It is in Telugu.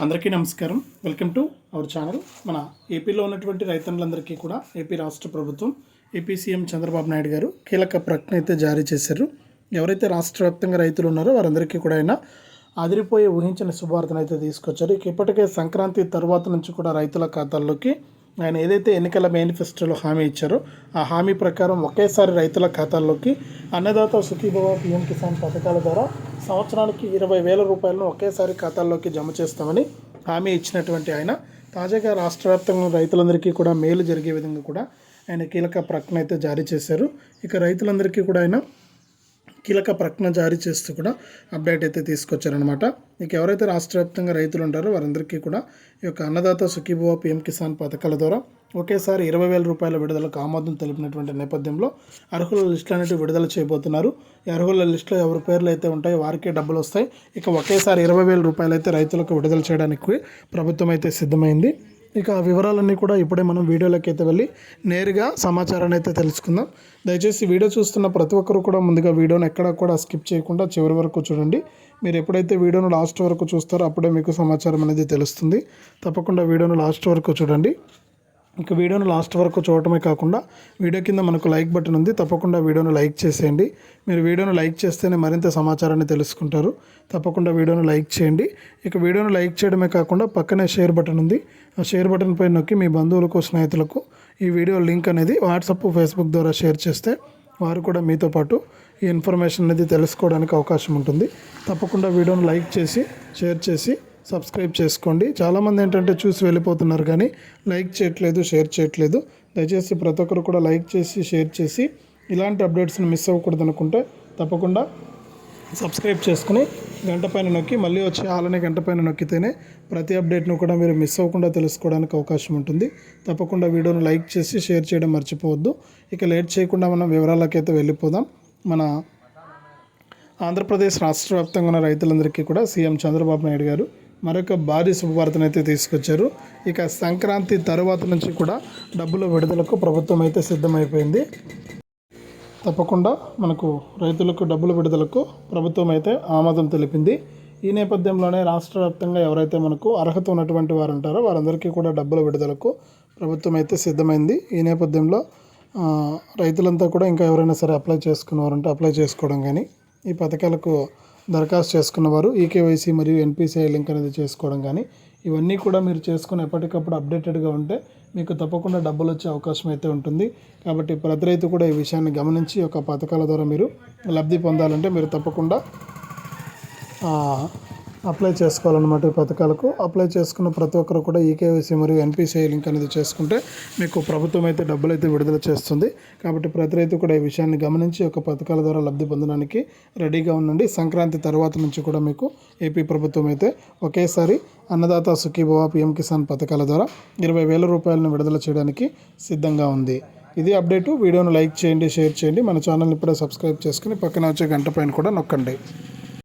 అందరికీ నమస్కారం. వెల్కమ్ టు అవర్ ఛానల్ మన ఏపీలో ఉన్నటువంటి రైతన్నులందరికీ కూడా ఏపీ రాష్ట్ర ప్రభుత్వం ఏపీ సీఎం చంద్రబాబు నాయుడు గారు కీలక ప్రకటన అయితే జారీ చేశారు. ఎవరైతే రాష్ట్ర వ్యాప్తంగా రైతులు ఉన్నారో వారందరికీ కూడా ఆయన అదిరిపోయే ఊహించిన శుభార్తను అయితే తీసుకొచ్చారు. ఇక ఇప్పటికే సంక్రాంతి తర్వాత నుంచి కూడా రైతుల ఖాతాల్లోకి ఆయన ఏదైతే ఎన్నికల మేనిఫెస్టోలో హామీ ఇచ్చారో ఆ హామీ ప్రకారం ఒకేసారి రైతుల ఖాతాల్లోకి అన్నదాత సుఖీభవ పిఎం కిసాన్ పథకాల ద్వారా సంవత్సరానికి ఇరవై వేల రూపాయలను ఒకేసారి ఖాతాల్లోకి జమ చేస్తామని హామీ ఇచ్చినటువంటి ఆయన. తాజాగా రాష్ట్ర వ్యాప్తంగా రైతులందరికీ కూడా మేలు జరిగే విధంగా కూడా ఆయన కీలక ప్రకటన అయితే జారీ చేశారు. ఇక రైతులందరికీ కూడా ఆయన కీలక ప్రకటన జారీ చేస్తూ కూడా అప్డేట్ అయితే తీసుకొచ్చారనమాట ఇక ఎవరైతే రాష్ట్ర వ్యాప్తంగా రైతులు ఉంటారో వారందరికీ కూడా ఈ యొక్క అన్నదాత సుఖీభువ పిఎం కిసాన్ పథకాల ద్వారా ఒకేసారి ఇరవై వేల రూపాయల విడుదలకు ఆమోదం తెలిపినటువంటి నేపథ్యంలో అర్హుల లిస్టులు అనేవి విడుదల చేయబోతున్నారు. ఈ అర్హుల లిస్టులో ఎవరి పేర్లు అయితే ఉంటాయో వారికే డబ్బులు వస్తాయి. ఇక ఒకేసారి ఇరవై వేల రూపాయలు అయితే రైతులకు విడుదల చేయడానికి ప్రభుత్వం అయితే సిద్ధమైంది. ఇక ఆ వివరాలన్నీ కూడా ఇప్పుడే మనం వీడియోలోకి అయితే వెళ్ళి నేరుగా సమాచారాన్ని అయితే తెలుసుకుందాం. దయచేసి వీడియో చూస్తున్న ప్రతి ఒక్కరు కూడా ముందుగా వీడియోని ఎక్కడ కూడా స్కిప్ చేయకుండా చివరి వరకు చూడండి. మీరు ఎప్పుడైతే వీడియోను లాస్ట్ వరకు చూస్తారో అప్పుడే మీకు సమాచారం అనేది తెలుస్తుంది. తప్పకుండా వీడియోను లాస్ట్ వరకు చూడండి. ఇక వీడియోను లాస్ట్ వరకు చూడటమే కాకుండా వీడియో కింద మనకు లైక్ బటన్ ఉంది. తప్పకుండా వీడియోను లైక్ చేసేయండి. మీరు వీడియోను లైక్ చేస్తేనే మరింత సమాచారాన్ని తెలుసుకుంటారు. తప్పకుండా వీడియోను లైక్ చేయండి. ఇక వీడియోను లైక్ చేయడమే కాకుండా పక్కనే షేర్ బటన్ ఉంది. ఆ షేర్ బటన్ పై నొక్కి మీ బంధువులకు స్నేహితులకు ఈ వీడియో లింక్ అనేది వాట్సాప్ ఫేస్బుక్ ద్వారా షేర్ చేస్తే వారు కూడా మీతో పాటు ఈ ఇన్ఫర్మేషన్ అనేది తెలుసుకోవడానికి అవకాశం ఉంటుంది. తప్పకుండా వీడియోను లైక్ చేసి షేర్ చేసి సబ్స్క్రైబ్ చేసుకోండి. చాలామంది ఏంటంటే చూసి వెళ్ళిపోతున్నారు కానీ లైక్ చేయట్లేదు షేర్ చేయట్లేదు. దయచేసి ప్రతి ఒక్కరు కూడా లైక్ చేసి షేర్ చేసి ఇలాంటి అప్డేట్స్ని మిస్ అవ్వకూడదు అనుకుంటే తప్పకుండా సబ్స్క్రైబ్ చేసుకుని గంట పైన నొక్కి మళ్ళీ వచ్చే అలానే గంట పైన నొక్కితేనే ప్రతి అప్డేట్ను కూడా మీరు మిస్ అవ్వకుండా తెలుసుకోవడానికి అవకాశం ఉంటుంది. తప్పకుండా వీడియోను లైక్ చేసి షేర్ చేయడం మర్చిపోవద్దు. ఇక లేట్ చేయకుండా మనం వివరాలకైతే వెళ్ళిపోదాం. మన ఆంధ్రప్రదేశ్ రాష్ట్ర వ్యాప్తంగా ఉన్న రైతులందరికీ కూడా సీఎం చంద్రబాబు నాయుడు గారు మరొక భారీ శుభవార్తను అయితే తీసుకొచ్చారు. ఇక సంక్రాంతి తరువాత నుంచి కూడా డబ్బుల విడుదలకు ప్రభుత్వం అయితే సిద్ధమైపోయింది. తప్పకుండా మనకు రైతులకు డబ్బుల విడుదలకు ప్రభుత్వం అయితే ఆమోదం తెలిపింది. ఈ నేపథ్యంలోనే రాష్ట్ర వ్యాప్తంగా ఎవరైతే మనకు అర్హత ఉన్నటువంటి వారు ఉంటారో వారందరికీ కూడా డబ్బుల విడుదలకు ప్రభుత్వం అయితే సిద్ధమైంది. ఈ నేపథ్యంలో రైతులంతా కూడా ఇంకా ఎవరైనా సరే అప్లై చేసుకున్నవారంటే అప్లై చేసుకోవడం కానీ ఈ పథకాలకు దరఖాస్తు చేసుకున్నవారు ఈకేవైసీ మరియు ఎన్పిసిఐ లింక్ అనేది చేసుకోవడం కానీ ఇవన్నీ కూడా మీరు చేసుకుని ఎప్పటికప్పుడు అప్డేటెడ్గా ఉంటే మీకు తప్పకుండా డబ్బులు వచ్చే అవకాశం అయితే ఉంటుంది. కాబట్టి ప్రతి రైతు కూడా ఈ విషయాన్ని గమనించి ఒక పథకాల ద్వారా మీరు లబ్ధి పొందాలంటే మీరు తప్పకుండా అప్లై చేసుకోవాలన్నమాట ఈ పథకాలకు. అప్లై చేసుకున్న ప్రతి ఒక్కరు కూడా ఈకేవైసీ మరియు ఎన్పిసిఐ లింక్ అనేది చేసుకుంటే మీకు ప్రభుత్వం అయితే డబ్బులు అయితే విడుదల చేస్తుంది. కాబట్టి ప్రతి రైతు కూడా ఈ విషయాన్ని గమనించి ఒక యొక్క పథకాల ద్వారా లబ్ధి పొందడానికి రెడీగా ఉండండి. సంక్రాంతి తర్వాత నుంచి కూడా మీకు ఏపీ ప్రభుత్వం అయితే ఒకేసారి అన్నదాత సుఖీభవ పిఎం కిసాన్ పథకాల ద్వారా ఇరవై వేల రూపాయలను విడుదల చేయడానికి సిద్ధంగా ఉంది. ఇది అప్డేటు. వీడియోను లైక్ చేయండి షేర్ చేయండి. మన ఛానల్ని ఇప్పుడే సబ్స్క్రైబ్ చేసుకుని పక్కన వచ్చే గంట పైన కూడా నొక్కండి.